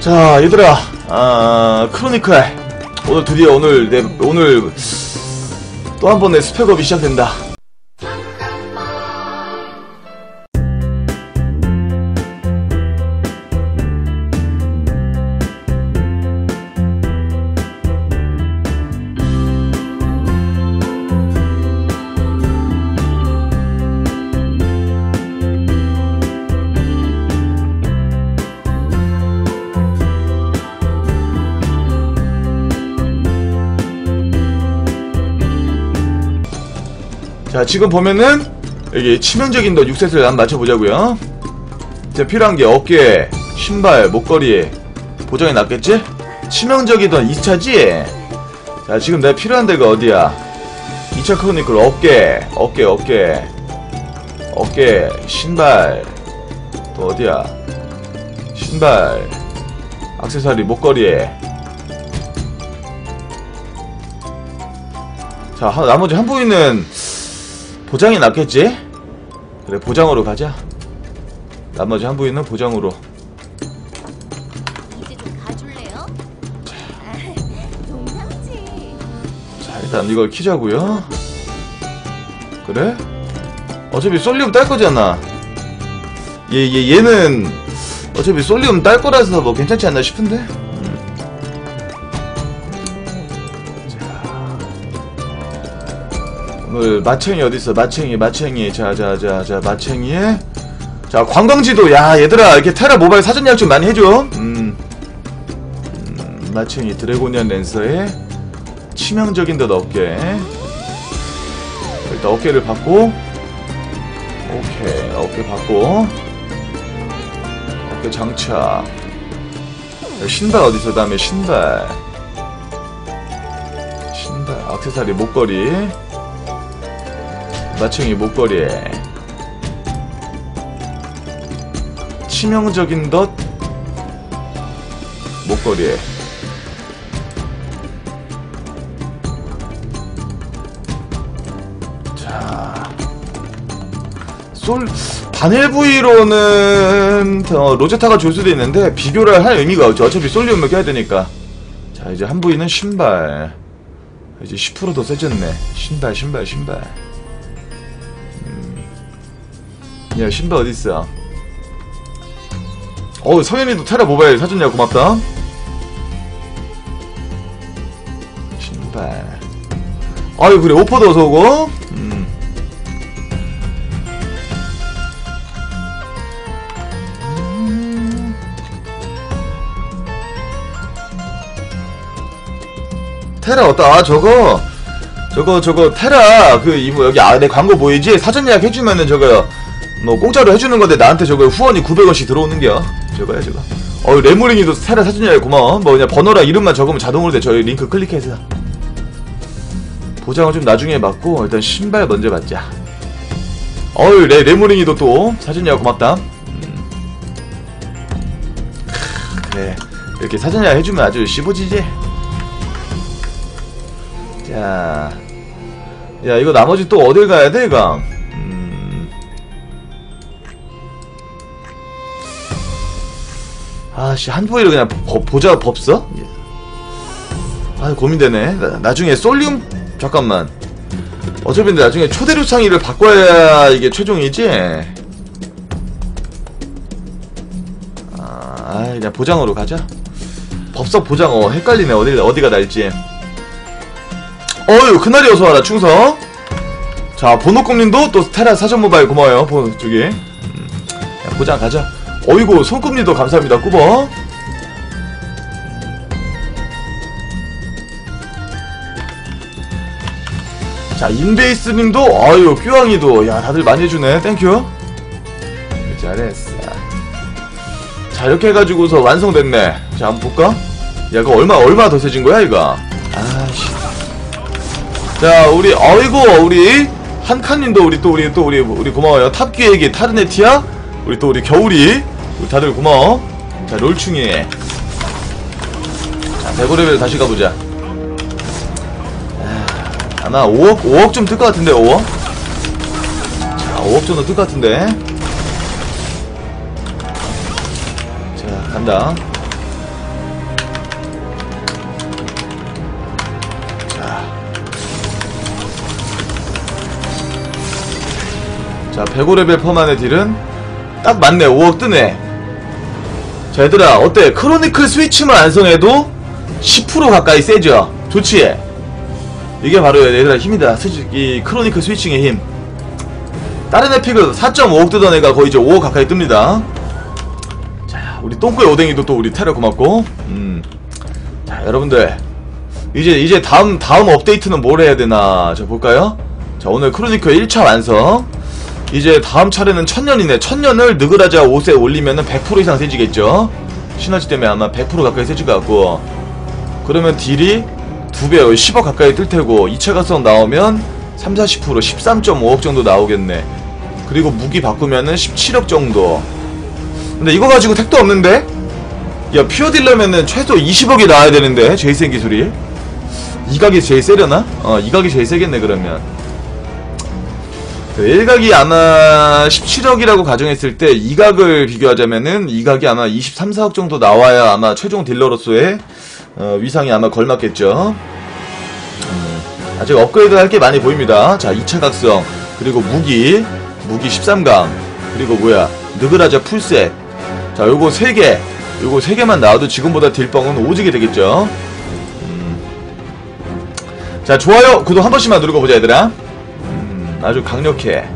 자 얘들아. 아 크로니클. 오늘 드디어 오늘 내 오늘 또 한 번의 스펙업이 시작된다 자 지금 보면은 여기 치명적인 더 6셋을 한번 맞춰보자고요. 자 필요한 게 어깨 신발 목걸이 보정이 낫겠지? 치명적인 더 2차지? 자 지금 내가 필요한 데가 어디야? 2차 크로니클 어깨 어깨 어깨 어깨 신발. 또 어디야? 신발 악세사리 목걸이. 자 하- 나머지 한 부위는 보장이 낫겠지? 그래 보장으로 가자 나머지 한 부위는 보장으로 이제 좀 가줄래요? 아, 농담이지. 자 일단 이걸 키자고요 그래? 어차피 솔리움 딸 거잖아 얘, 얘, 얘는 어차피 솔리움 딸 거라서 뭐 괜찮지 않나 싶은데 음. 자. 오늘 마챙이 어딨어? 마챙이 마챙이. 자자자자 마챙이에 자 관광지도 야 얘들아 이렇게 테라 모바일 사전 예약 좀 많이 해줘. 음, 음 마챙이 드래곤이안 랜서에 치명적인 듯 어깨. 일단 어깨를 받고. 오케이 어깨 받고. 어깨 장착 자, 신발 어디서 다음에 신발. 신발 악세사리 목걸이 마청이 목걸이 치명적인 덧 목걸이 자, 솔 단일 부위로는 어, 로제타가 줄 수도 있는데 비교를 할 의미가 없죠. 어차피 솔리움을 껴야 되니까. 자, 이제 한 부위는 신발. 이제 10%더 세졌네. 신발, 신발, 신발. 야, 신발 어디 있어? 어, 성현이도 테라 모바일 사줬냐 고맙다. 신발. 아유 그래 오퍼도 어서 오고. 음. 테라 어따 아 저거 저거 저거 테라 그 이거 여기 아래 광고 보이지 사전 예약 해주면은 저거 뭐 공짜로 해주는 건데 나한테 저거 후원이 900원씩 들어오는겨? 저거야 저거. 어 레모링이도 테라 사전 예약 고마워. 뭐 그냥 번호랑 이름만 적으면 자동으로 돼. 저희 링크 클릭해서. 보장을 좀 나중에 받고 일단 신발 먼저 받자. 어유 레, 레모링이도 또 예약 고맙다. 음. 크, 그래 이렇게 예약 해주면 아주 씹어지지. 자, 야 이거 나머지 또 어딜 가야 돼, 이거? 아씨 한 부위를 그냥 법, 보자 법써? 아 고민되네. 나, 나중에 솔리움 잠깐만. 어차피 나중에 초대류 창의를 바꿔야 이게 최종이지. 아, 그냥 보장으로 가자. 법석 보장 어 헷갈리네 어디 어디가 날지. 어유 그날이 어서 와라 충성 자 번호꿈님도 또 테라 사전 모바일 고마워요 보, 저기 음, 야, 보장 가자 어이구 손꿈님도 감사합니다 꾸버 자 인베이스님도 아유 큐왕이도. 야 다들 많이 해주네. 땡큐. 잘했어. 자 이렇게 해가지고서 완성됐네. 자 한번 볼까? 야 이거 얼마 얼마 더 세진 거야 이거? 아씨. 자 우리 어이구 우리 한칸님도 우리 또 우리 또 우리 우리 고마워요. 탑기에게 타르네티아 우리 또 우리 겨울이 우리 다들 고마워. 자 롤충이 자 105레벨 다시 가보자. 아, 아마 5억 5억 좀 뜰 것 같은데 5억? 자 5억 정도 뜰 것 같은데. 자 간다. 자. 자, 105레벨 퍼만의 딜은 딱 맞네. 5억 뜨네. 자, 얘들아, 어때? 크로니클 스위치만 완성해도 10% 가까이 세죠? 좋지? 이게 바로 얘들아 힘이다. 이 크로니클 스위칭의 힘. 다른 에픽을 4.5억 뜨던 애가 거의 이제 5억 가까이 뜹니다. 자, 우리 똥꼬의 오뎅이도 또 우리 테러 고맙고. 음. 자, 여러분들. 이제, 이제 다음, 다음 업데이트는 뭘 해야 되나. 저 볼까요? 자, 오늘 크로니클 1차 완성. 이제 다음 차례는 천년이네. 천년을 느그라자 5세 올리면 은 100% 이상 세지겠죠? 시너지 때문에 아마 100% 가까이 세질 것 같고. 그러면 딜이 2배요. 10억 가까이 뜰 테고. 2차 가성 나오면 3, 40% 13.5억 정도 나오겠네. 그리고 무기 바꾸면 은 17억 정도. 근데 이거 가지고 택도 없는데? 야, 퓨어 딜러면은 최소 20억이 나와야 되는데, 제일 센 기술이. 이 각이 제일 세려나? 어, 이 각이 제일 세겠네, 그러면. 그 1각이 아마 17억이라고 가정했을 때 2각을 비교하자면은 2각이 아마 23, 4억 정도 나와야 아마 최종 딜러로서의 어, 위상이 아마 걸맞겠죠. 음, 아직 업그레이드 할 게 많이 보입니다. 자, 2차 각성, 그리고 무기, 무기 13강, 그리고 뭐야, 느그라자 풀셋. 자, 요거 3개, 요거 3개만 나와도 지금보다 딜뻥은 오지게 되겠죠. 음. 자, 좋아요, 구독 한 번씩만 누르고 보자, 얘들아. 음, 아주 강력해.